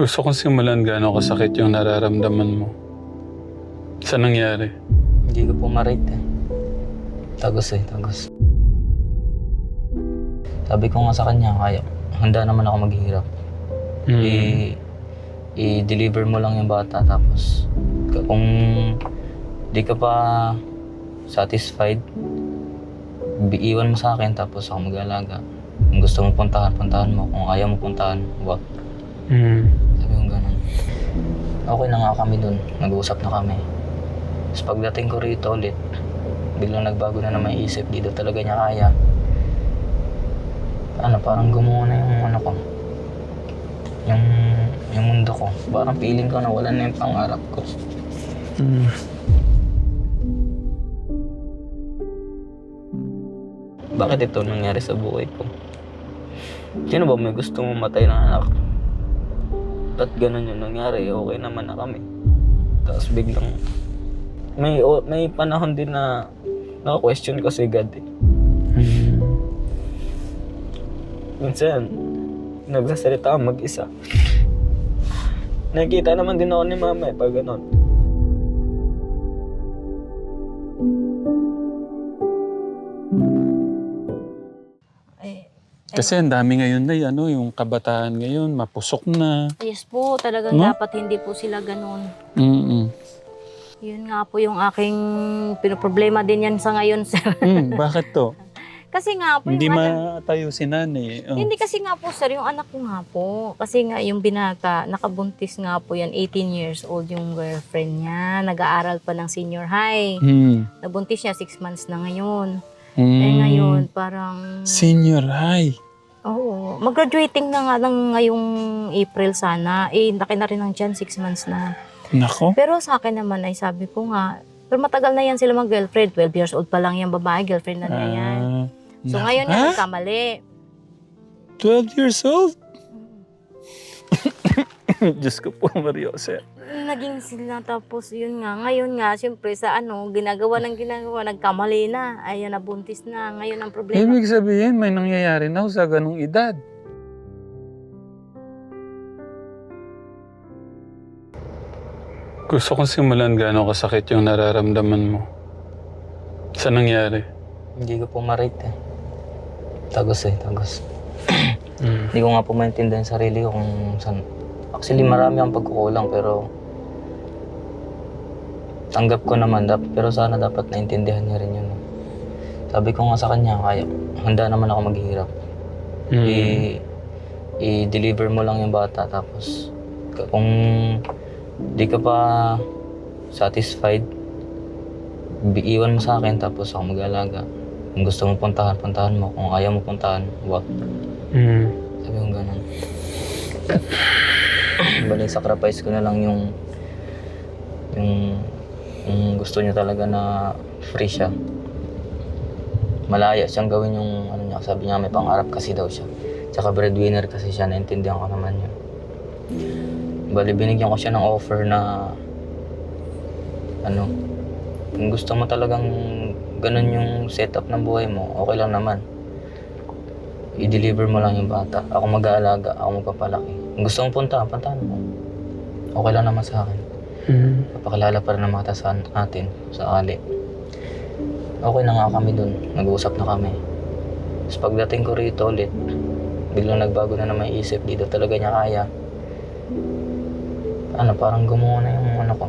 Gusto kong simulan gaano kasakit yung nararamdaman mo. Sa nangyari? Hindi ko po ma-rate eh. Tagos eh, tagos. Sabi ko nga sa kanya, kaya, handa naman ako maghihirap. Mm. I- i-deliver mo lang yung bata tapos kung di ka pa satisfied, iwan mo sa akin tapos ako mag-alaga. Kung gusto mo puntahan, puntahan mo. Kung ayaw mo puntahan, wag. Mm. Okay na nga kami dun. Nag-uusap na kami. Tapos pagdating ko rito ulit, biglang nagbago na naman isip. Di daw talaga niya kaya. Ano, parang gumuho na yung ano ko. Yung, yung mundo ko. Parang feeling ko na wala na yung pangarap ko. Mm. Bakit ito nangyari sa buhay ko? Sino ba may gusto mamatay ng anak? Ba't ganun yung nangyari? Okay naman na kami. Tapos biglang... May, may panahon din na naka-question ko si God eh. Minsan, nagsasalita ako mag-isa. Nakikita naman din ako ni mama eh, pag ganun. Kasi ang dami ngayon na ano, yung kabataan ngayon, mapusok na. yes po, talagang No? dapat hindi po sila ganun. Mm-mm. Yun nga po yung aking pinoproblema din yan sa ngayon, sir. Mm, bakit to? kasi nga po, Hindi yung anak, matayo si nanay. Oh. hindi kasi nga po, sir, yung anak ko nga po. Kasi nga yung binata, nakabuntis nga po yan, 18 years old yung girlfriend niya. Nag-aaral pa ng senior high. Mm. Nabuntis niya, 6 months na ngayon. Mm. Eh ngayon, parang... Senior high. Oo. Mag-graduating na nga lang ngayong April sana. Eh, laki na rin ng dyan, 6 months na. Nako. Pero sa akin naman ay sabi ko nga, pero matagal na yan sila mag-girlfriend. 12 years old pa lang yung babae, girlfriend na niya yan. Ah, So nako. ngayon Ha? yan, nagkamali. 12 years old? Diyos ko po, Mario Jose. Naging sila tapos yun nga. Ngayon nga, siyempre sa ano, ginagawa ng ginagawa, nagkamali na. Ayun, nabuntis na. Ngayon ang problema. Ibig sabihin, may nangyayari na sa ganong edad. Gusto kong simulan gaano kasakit yung nararamdaman mo. Sa nangyari? Hindi ko po ma-rate eh. Tagos eh, tagos. Mm. Hindi ko nga po maintindihan sarili ko kung saan. Actually, marami akong pagkukulang pero tanggap ko naman. Dap, pero sana dapat naintindihan niya rin yun. Sabi ko nga sa kanya, kaya handa naman ako maghihirap. Mm. I- i-deliver mo lang yung bata tapos kung di ka pa satisfied, iwan mo sa akin tapos ako mag-alaga. Kung gusto mo puntahan, puntahan mo. Kung ayaw mo puntahan, wag. Mm. Sabi ko ganun. Bali, sacrifice ko na lang yung yung yung gusto niya talaga na free siya. Malaya siyang gawin yung ano niya. Sabi niya may pangarap kasi daw siya. Tsaka breadwinner kasi siya. Naintindihan ko naman yun. Bali, binigyan ko siya ng offer na ano, kung gusto mo talagang ganun yung setup ng buhay mo, okay lang naman i-deliver mo lang yung bata. Ako mag-aalaga, ako magpapalaki. Kung gusto mong punta, puntahan mo. Okay lang naman sa akin. Mm. Papakilala pa rin ng mga tasan natin sa ali. Okay na nga kami dun. Nag-uusap na kami. Tapos pagdating ko rito ulit, biglang nagbago na naman isip. Di daw talaga niya kaya. Ano, parang gumuho na yung ano ko.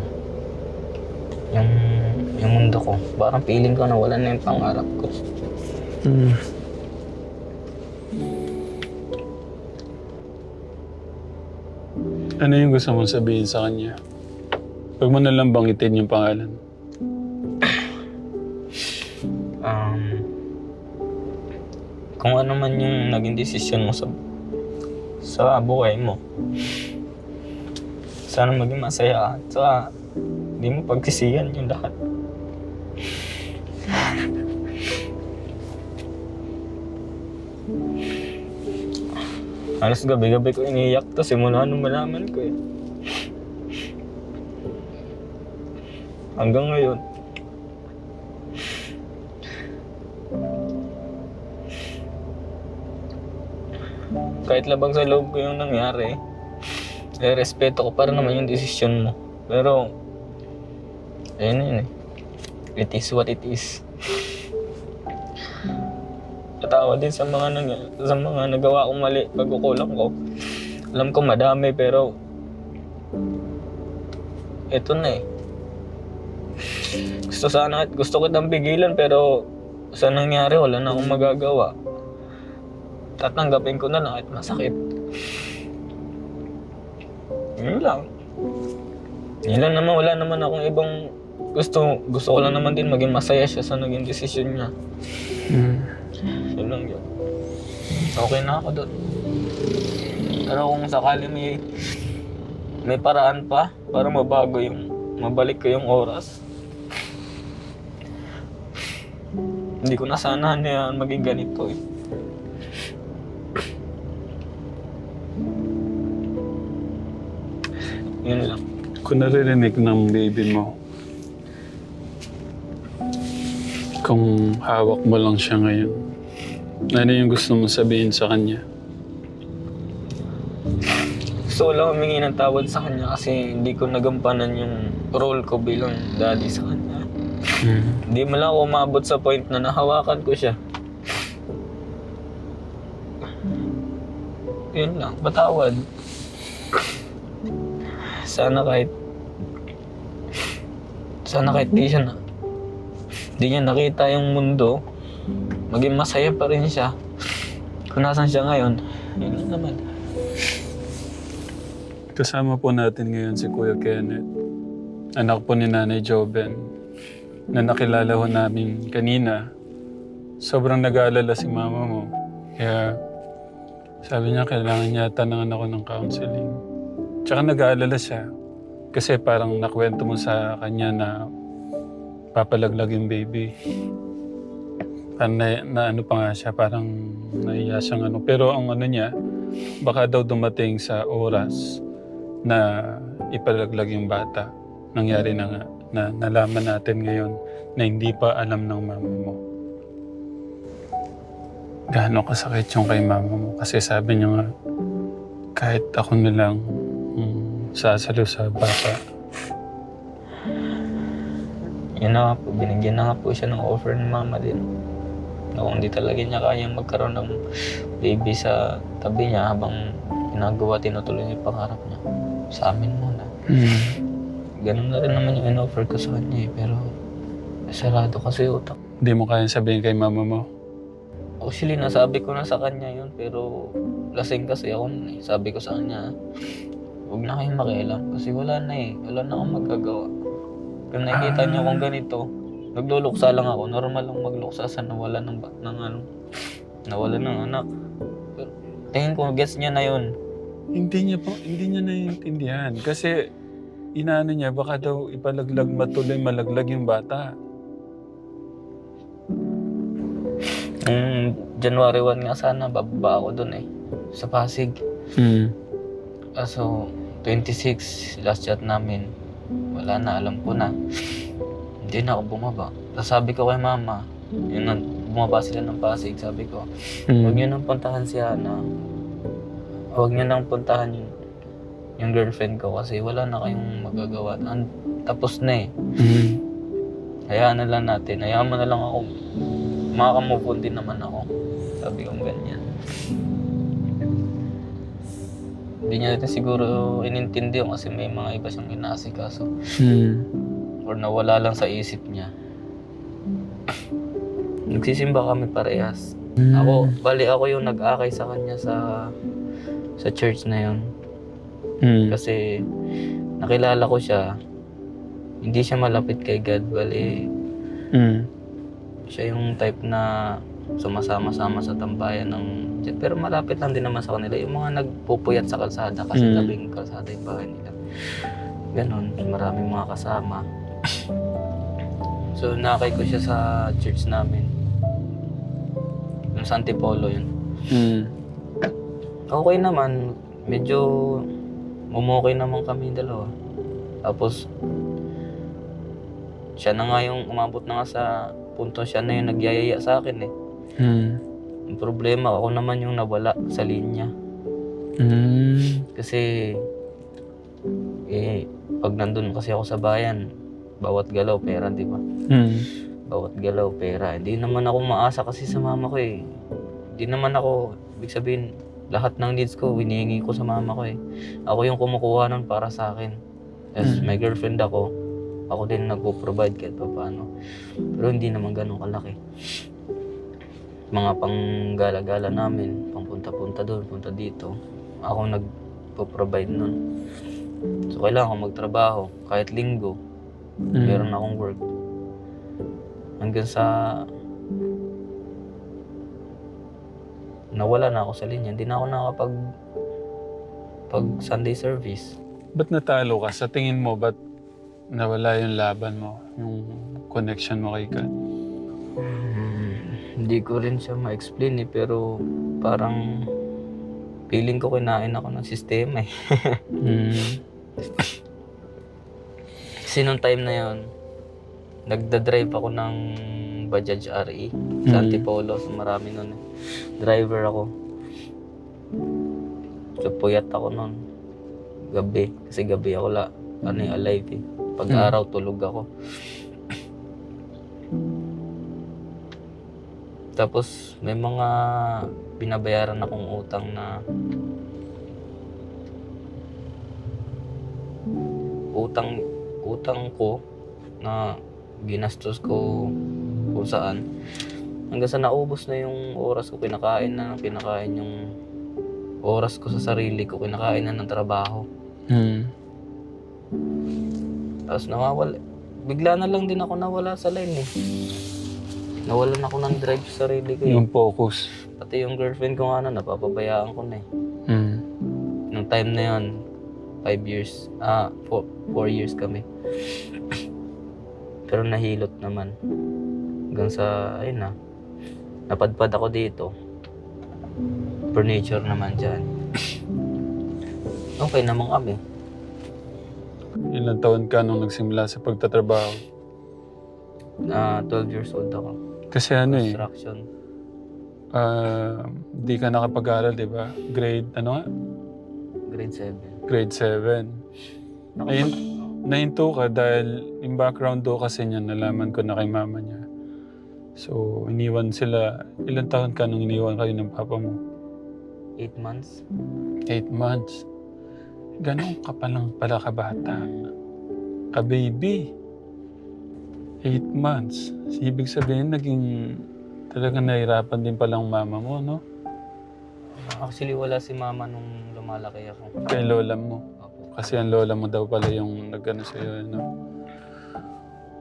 Yung, yung mundo ko. Parang feeling ko na wala na yung pangarap ko. Mm. Ano yung gusto mong sabihin sa kanya? Huwag mo na lang bangitin yung pangalan. um, kung ano man yung naging desisyon mo sa sa buhay mo. Sana maging masaya ka. at Saka, hindi mo pagsisiyan yung lahat. Halos gabi-gabi ko iniiyak to simula nung malaman ko eh. Hanggang ngayon. Kahit labang sa loob ko yung nangyari, Eh, respeto ko pa rin naman yung desisyon mo. Pero, ayun yun eh. It is what it is. Patawa din sa mga nag sa mga nagawa kong mali, pagkukulang ko. Alam ko madami pero ito na eh. Gusto sana, gusto ko itang pigilan pero sa nangyari wala na akong magagawa. Tatanggapin ko na lang at masakit. Yun lang. Yun lang naman, wala naman akong ibang gusto, gusto ko lang naman din maging masaya siya sa naging desisyon niya. Mm. Yun lang yun. Okay na ako doon. Pero kung sakali may may paraan pa para mabago yung mabalik ko yung oras. Hindi ko na sana na maging ganito eh. Yun lang. Kung naririnig ng baby mo, kung hawak mo lang siya ngayon, ano yung gusto mo sabihin sa kanya? Gusto ko lang humingi ng tawad sa kanya kasi hindi ko nagampanan yung role ko bilang daddy sa kanya. Mm. Hindi mo lang ako umabot sa point na nahawakan ko siya. Yun lang, patawad. Sana kahit... Sana kahit di siya na... Di niya nakita yung mundo, maging masaya pa rin siya. Kung nasan siya ngayon, yun lang naman. Kasama po natin ngayon si Kuya Kenneth. Anak po ni Nanay Joben na nakilala ho namin kanina. Sobrang nag-aalala si mama mo. Kaya sabi niya kailangan niya tanangan ako ng counseling. Tsaka nag-aalala siya. Kasi parang nakwento mo sa kanya na papalaglag yung baby. Parang na, na ano pa nga siya, parang naiya siyang ano. Pero ang ano niya, baka daw dumating sa oras na ipalaglag yung bata. Nangyari na nga, na nalaman natin ngayon na hindi pa alam ng mama mo. Gaano kasakit yung kay mama mo. Kasi sabi niya nga, kahit ako na lang mm, sasalo sa bata. Yun na nga po, binigyan na nga po siya ng offer ng mama din. Na kung di talaga niya kayang magkaroon ng baby sa tabi niya habang ginagawa, tinutuloy niya yung pangarap niya. Sa amin muna. Mm. Ganun na rin naman yung in-offer ko sa kanya eh, pero sarado kasi utak. Hindi mo kayang sabihin kay mama mo. Actually, nasabi ko na sa kanya yun, pero lasing kasi ako nun eh. Sabi ko sa kanya, huwag na kayong makialam kasi wala na eh. Wala na akong magagawa. Kung nakikita niyo kung ganito, nagluluksa lang ako. Normal lang magluksa sa nawala ng, ng ano, nawala ng anak. Pero tingin ko, gets niya na yun. Hindi niya po, hindi niya naiintindihan. Kasi inaano niya, baka daw ipalaglag matuloy malaglag yung bata. Mm, January 1 nga sana, bababa ako dun eh. Sa Pasig. Mm. Kaso, 26, last chat namin. Wala na, alam ko na. Hindi na ako bumaba. Tapos sabi ko kay mama, yun na, bumaba sila ng Pasig, sabi ko, huwag niyo nang puntahan si Hana. Huwag niyo nang puntahan yung, yung girlfriend ko kasi wala na kayong magagawa. An- tapos na eh. Mm. Hayaan na lang natin. Hayaan mo na lang ako. Makakamove on din naman ako. Sabi ko ganyan. Hindi niya natin siguro inintindi kasi may mga iba siyang inaasikaso. Mm. Or nawala lang sa isip niya. Nagsisimba kami parehas. Ako, bali ako yung nag-akay sa kanya sa sa church na yun. Mm. Kasi nakilala ko siya. Hindi siya malapit kay God. Bali, Mm. siya yung type na sumasama-sama sa tambayan ng pero malapit lang din naman sa kanila yung mga nagpupuyat sa kalsada kasi Mm. tabing kalsada yung bahay nila ganon maraming mga kasama so nakay ko siya sa church namin yung sa Antipolo yun Mm. okay naman medyo mumukay naman kami dalawa tapos siya na nga yung umabot na nga sa punto siya na yung nagyayaya sa akin eh Mm. Ang problema, ako naman yung nawala sa linya. Mm. Kasi Eh, pag nandun kasi ako sa bayan, bawat galaw pera, di ba? Mm. Bawat galaw pera. Hindi naman ako maasa kasi sa mama ko eh. Hindi naman ako, ibig sabihin, lahat ng needs ko, winihingi ko sa mama ko eh. Ako yung kumukuha nun para sa akin. As Mm. may girlfriend ako, ako din nagpo-provide kahit pa paano. Pero hindi naman ganun kalaki. Mga panggala-gala namin, pangpunta-punta doon, punta dito. Ako nagpo-provide nun. So kailangan ko magtrabaho kahit linggo. Mm. Meron akong work. Hanggang sa nawala na ako sa linya. Hindi na ako nakapag pag Sunday service. Ba't natalo ka? Sa tingin mo, ba't nawala yung laban mo? Yung connection mo kay God? Hmm, hindi ko rin siya ma-explain eh, pero parang feeling ko kinain ako ng sistema eh. Mm. Kasi nung time na yon nagda-drive ako ng Bajaj RE sa Mm. Antipolo. So marami nun eh. Driver ako. So puyat ako nun. Gabi. Kasi gabi ako la, ano eh, alive eh. Pag Mm. araw tulog ako. Tapos may mga binabayaran akong utang na utang utang ko na ginastos ko kung saan. Hanggang sa naubos na yung oras ko pinakain na pinakain yung oras ko sa sarili ko pinakain na ng trabaho. Mm. tapos nawawala bigla na lang din ako nawala sa line eh. Nawalan ako ng drive sa sarili ko eh. yung focus. Pati yung girlfriend ko nga na napapabayaan ko na eh. Mm. nung time na yun 5 years, ah, 4, 4 years kami. Pero nahilot naman. Hanggang sa, ayun na, napadpad ako dito. Furniture naman dyan. Okay naman kami. Ilang taon ka nung nagsimula sa pagtatrabaho? Ah, na 12 years old ako. Kasi ano eh, Construction. ah, di ka nakapag-aral, di ba? Grade, ano nga? Grade 7. Grade 7. Ayun, nahinto ka dahil yung background do kasi niya, nalaman ko na kay mama niya. So, iniwan sila. Ilang taon ka nung iniwan kayo ng papa mo? 8 months 8 months. Ganon ka pa lang pala kabata. Ka-baby. 8 months. Ibig sabihin, naging talagang nahirapan din palang mama mo, no? actually wala si mama nung lumalaki ako Kay lola mo. Opo. Kasi ang lola mo daw pala yung nagano sa'yo, no?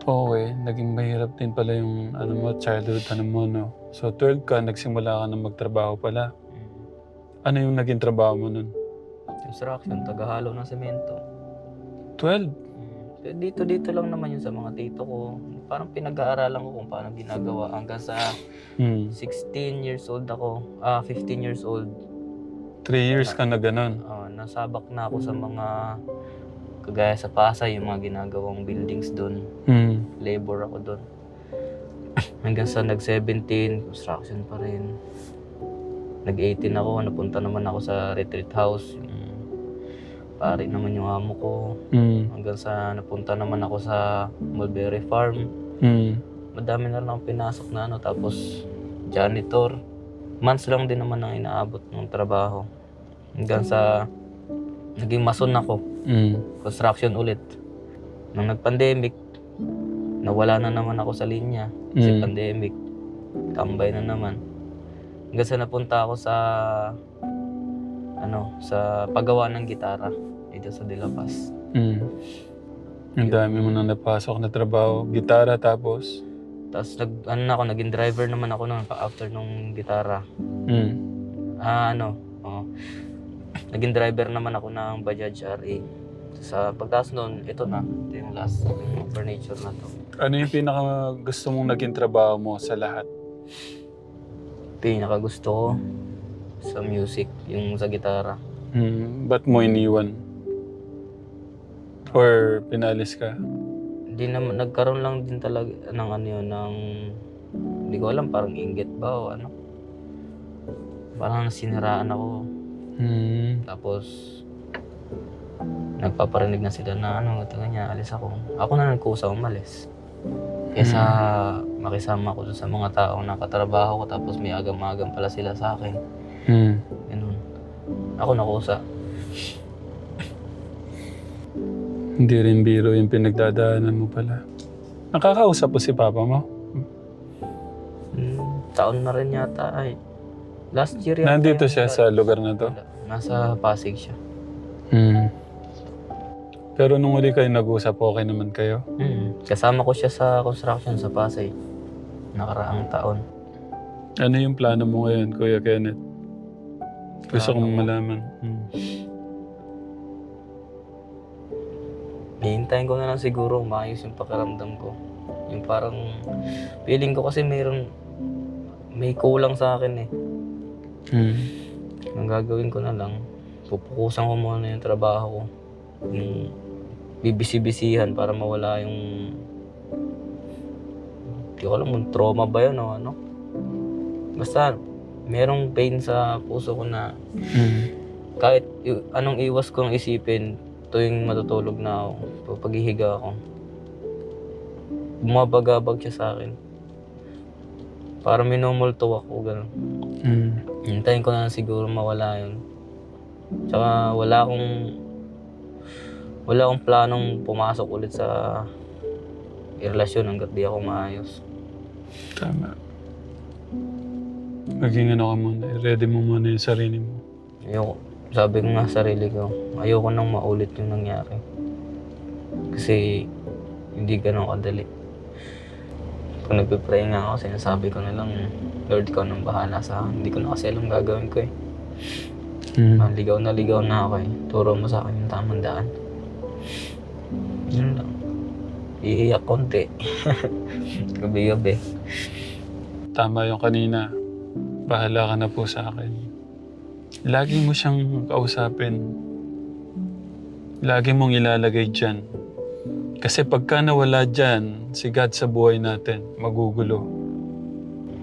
Okay, naging mahirap din pala yung ano mo, childhood ano mo, no? So 12 ka, nagsimula ka na magtrabaho pala. Mm. Ano yung naging trabaho mo nun? construction tagahalo ng semento 12? Mm. Dito dito lang naman yun sa mga tito ko. Parang pinag-aaralan ko kung paano ginagawa hanggang sa Hmm. 16 years old ako. Ah, 15 years old. 3 years ka na ganon. ah, nasabak na ako sa mga kagaya sa Pasay, yung mga ginagawang buildings doon. Hmm. Labor ako doon. hanggang sa nag-17, construction pa rin. Nag-18 ako, napunta naman ako sa retreat house. Yung pare naman yung amo ko. Hmm. Hanggang sa napunta naman ako sa Mulberry Farm. Hmm. Madami na lang akong pinasok na ano. Tapos janitor. Months lang din naman ang inaabot ng trabaho. Hanggang sa naging mason ako. Hmm. Construction ulit. Nung nag-pandemic, nawala na naman ako sa linya. Kasi Mm. pandemic. Tambay na naman. Hanggang sa napunta ako sa ano, sa paggawa ng gitara dito sa De La Paz. Hmm. Ang dami mo na napasok na trabaho. Gitara tapos? Tapos nag ano na ako, naging driver naman ako noon after nung gitara. Hmm. Ah, ano, oh. Naging driver naman ako ng Bajaj RE. Sa pagtaas noon, ito na, ito yung last yung furniture na to. Ano yung pinaka gusto mong naging trabaho mo sa lahat? Pinaka gusto ko sa music, yung sa gitara. Hmm. Ba't mo iniwan? Or pinalis ka? Hindi naman, nagkaroon lang din talaga ng ano yun, ng, hindi ko alam, parang inggit ba o ano. Parang siniraan ako. Hmm. Tapos, nagpaparinig na sila na ano, ito ganyan, alis ako. Ako na nagkusa umalis. Kesa makisama ko sa mga taong nakatrabaho ko tapos may agam-agam pala sila sa akin. Hmm. Ganun. Ako nakusa. Hindi rin biro yung pinagdadaanan mo pala. Nakakausap mo si papa mo? Hmm, taon na rin yata ay. Last year yata. Nandito siya sa lugar na to? Nasa Pasig siya. Hmm. Pero nung uli kayo nag-usap, okay naman kayo? Hmm. Kasama ko siya sa construction sa Pasig. Nakaraang taon. Ano yung plano mo ngayon, Kuya Kenneth? Gusto kong ko? malaman. Hmm. Hihintayin ko na lang siguro maayos yung pakiramdam ko. Yung parang feeling ko kasi mayroon may kulang sa akin eh. Hmm. Ang gagawin ko na lang, pupukusan ko muna yung trabaho ko. Yung bibisi-bisihan para mawala yung... Hindi ko alam kung trauma ba yun o ano. Basta, merong pain sa puso ko na Hmm. kahit anong iwas kong isipin tuwing matutulog na ako, pag paghihiga ako, bumabagabag siya sa akin. Para minumulto ako, gano'n. Hmm. Hintayin ko na lang siguro mawala yun. Tsaka wala akong wala akong planong pumasok ulit sa relasyon hanggat di ako maayos. Tama. Maging ano ka muna, ready mo muna yung sarili mo. Ayoko, sabi ko nga sa sarili ko, ayoko nang maulit yung nangyari. Kasi hindi ganun kadali. Kung nagpipray nga ako, sinasabi ko na lang, Lord, ikaw nang bahala sa akin. Hindi ko na kasi alam gagawin ko eh. Hmm. Ah, ligaw na ligaw na ako eh. Turo mo sa akin yung tamang daan. Yun lang. Iiyak konti. Gabi-gabi. Tama yung kanina. Bahala ka na po sa akin. Lagi mo siyang kausapin. Lagi mong ilalagay dyan. Kasi pagka nawala dyan, si God sa buhay natin, magugulo.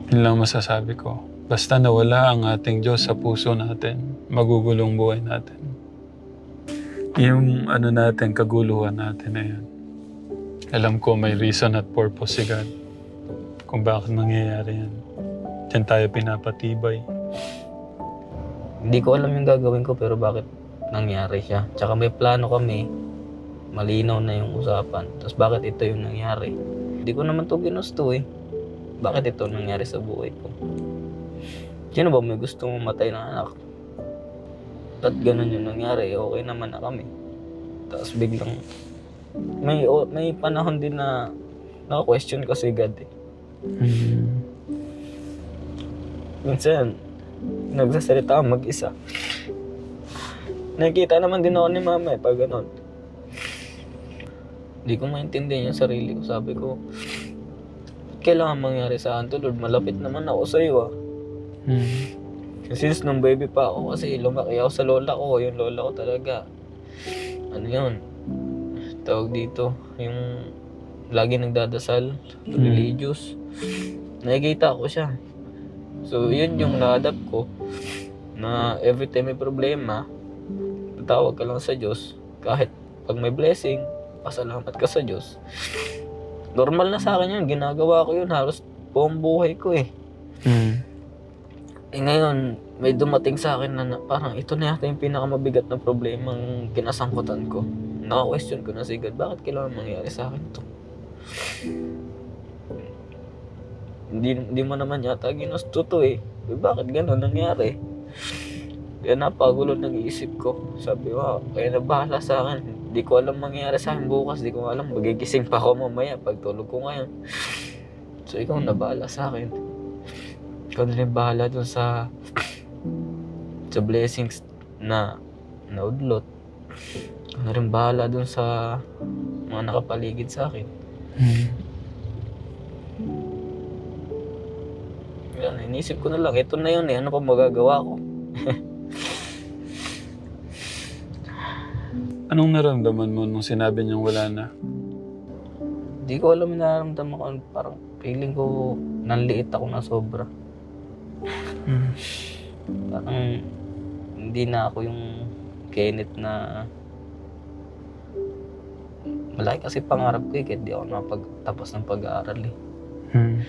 Yun lang masasabi ko. Basta nawala ang ating Diyos sa puso natin, magugulong buhay natin. Yung ano natin, kaguluhan natin na yan. Alam ko may reason at purpose si God kung bakit nangyayari yan. Diyan tayo pinapatibay. Hindi ko alam yung gagawin ko pero bakit nangyari siya. Tsaka may plano kami. Malinaw na yung usapan. Tapos bakit ito yung nangyari? Hindi ko naman to ginusto eh. Bakit ito nangyari sa buhay ko? Sino ba may gusto mamatay ng anak? At ganun yung nangyari, okay naman na kami. Tapos biglang may may panahon din na naka-question ko si God eh. Mm. Minsan, nagsasalita ako mag-isa. Nakikita naman din ako ni mama eh, pag ganon. Hindi ko maintindihan yung sarili ko. Sabi ko, kailangan mangyari sa akin to, Lord. Malapit naman ako sa iyo ah. Mm. Since nung baby pa ako kasi lumaki ako sa lola ko. Yung lola ko talaga. Ano yun? Tawag dito. Yung lagi nagdadasal. Religious. Nakikita ko siya. So yun yung na-adapt ko. Na every time may problema, tatawag ka lang sa Diyos. Kahit pag may blessing, pasalamat ka sa Diyos. Normal na sa akin yun. Ginagawa ko yun. Halos buong buhay ko eh. Mm. Eh ngayon, may dumating sa akin na, na parang ito na yata yung pinakamabigat na problemang kinasangkutan ko. Naka-question ko na si God, bakit kailangan mangyari sa akin to? Hindi, hindi mo naman yata ginusto to eh. Eh, bakit ganun nangyari? Kaya napagulo ng isip ko. Sabi ko, kaya na bahala sa akin. Hindi ko alam mangyayari sa akin bukas. Hindi ko alam magigising pa ako mamaya pagtulog ko ngayon. So ikaw na sa akin. Ikaw na rin bahala dun sa sa blessings na naudlot. Ikaw na rin bahala dun sa mga nakapaligid sa akin. Mm. Yan, inisip ko na lang, ito na yun eh, ano pa magagawa ko? Anong naramdaman mo nung sinabi niyang wala na? Hindi ko alam yung nararamdaman ko, parang feeling ko nanliit ako na sobra. Mm. Parang hindi na ako yung Kenneth na malaki kasi pangarap ko eh, kahit di ako napagtapos ng pag-aaral eh. Hmm.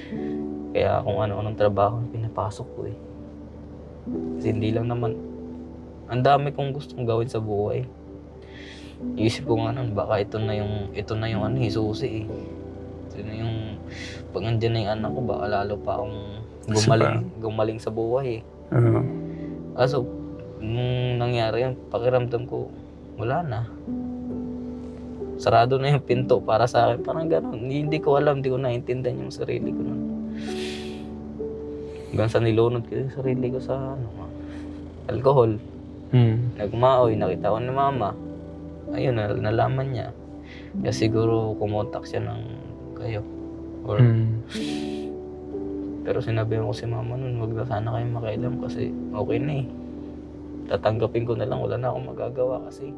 Kaya kung ano-anong trabaho pinapasok ko eh. Kasi hindi lang naman, ang dami kong gustong gawin sa buhay. Iisip ko nga nun, baka ito na yung, ito na yung ano, eh, susi eh. Ito na yung, pag andyan na yung anak ko, baka lalo pa akong gumaling, gumaling sa buhay eh. Oo. Kaso, nung nangyari yun, pakiramdam ko, wala na. Sarado na yung pinto para sa akin. Parang gano'n. Hindi, ko alam, hindi ko naiintindihan yung sarili ko nun. Hanggang sa nilunod ko yung sarili ko sa ano, alcohol. Hmm. Nagmaoy, nakita ko ni mama. Ayun, nal- nalaman niya. Kaya siguro kumontak siya ng kayo. Or, Hmm. Pero sinabi ko si mama nun, wag na sana kayo makialam kasi okay na eh. Tatanggapin ko na lang, wala na akong magagawa kasi.